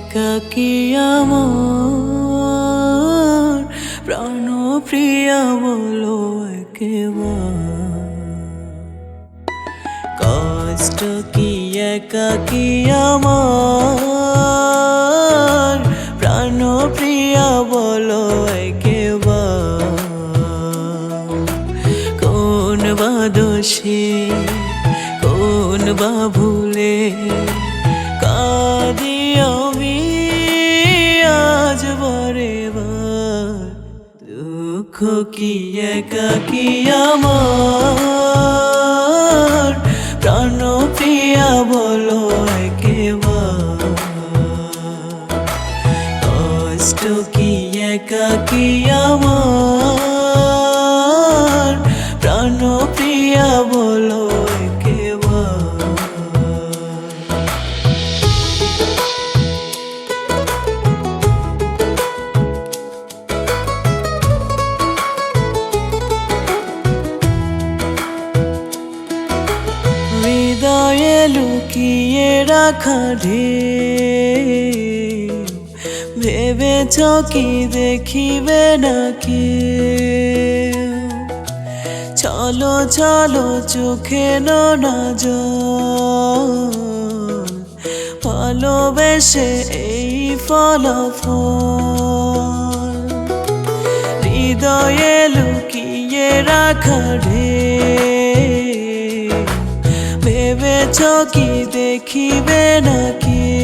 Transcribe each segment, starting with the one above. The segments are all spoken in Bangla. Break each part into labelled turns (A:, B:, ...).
A: একাকি আমার? প্রাণ প্রিয়া বলো একেবার। কষ্ট কি একাকি আমার? প্রাণ প্রিয়া বলো কোন বা দোষে, কোন বা ভুলে আমি আজ বারে বার। দুঃখ কি একাকি আমার? প্রাণ প্রিয়া বলো একেবার। কষ্ট কি একাকি আমার? হৃদয়ে লুকিয়ে রাখা ঢেউ ভেবেছ কি দেখিবে নাকি চলো চলো, চোখে না জল। ভালোবেসে এই ফলাফল। হৃদয়ে লুকিয়ে রাখা ঢেউ ভেবেছ কি দেখিবে নাকি?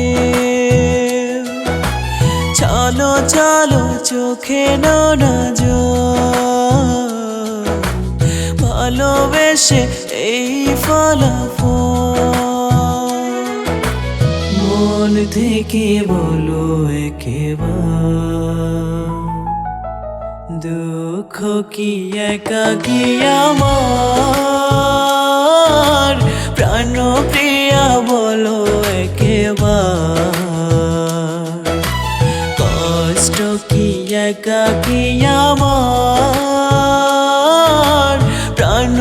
A: চলো চলো, চোখে না জল। ভালোবেসে এই ফলাফল। মন থেকে বলো একেবার। দুঃখ কি একাকি আমার? প্রাণ প্রিয়া বলো কষ্ট কি একাকি আমার? প্রাণ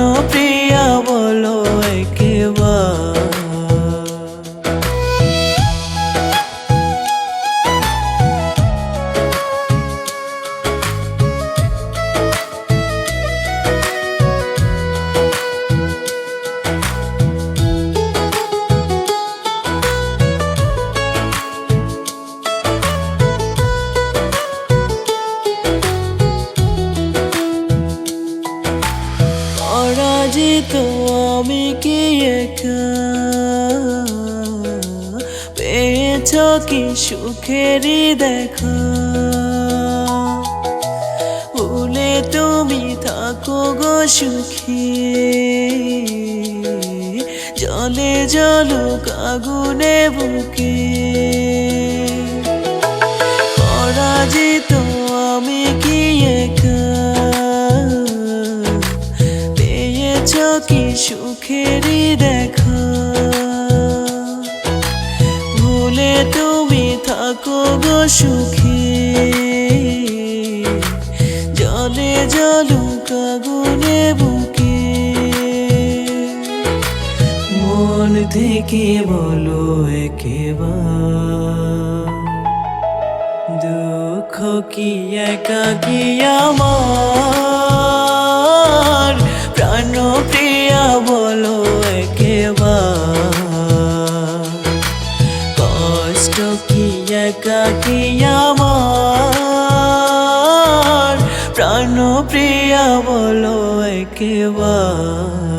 A: পরাজিত আমি কি একা? পেয়েছ কি সুখেরই দেখা? ভুলে তুমি থাকো গো সুখী। জলে জল কাগুনে বুকে। পরাজিত কি সুখেরই দেখা। ভুলে তুমি থাকো গো সুখী। জলে জলু কাগুনে বুকে। মন থেকে বলো একেবার। দুঃখ কি একাকি আমার? প্রিয়া বলো একেবার।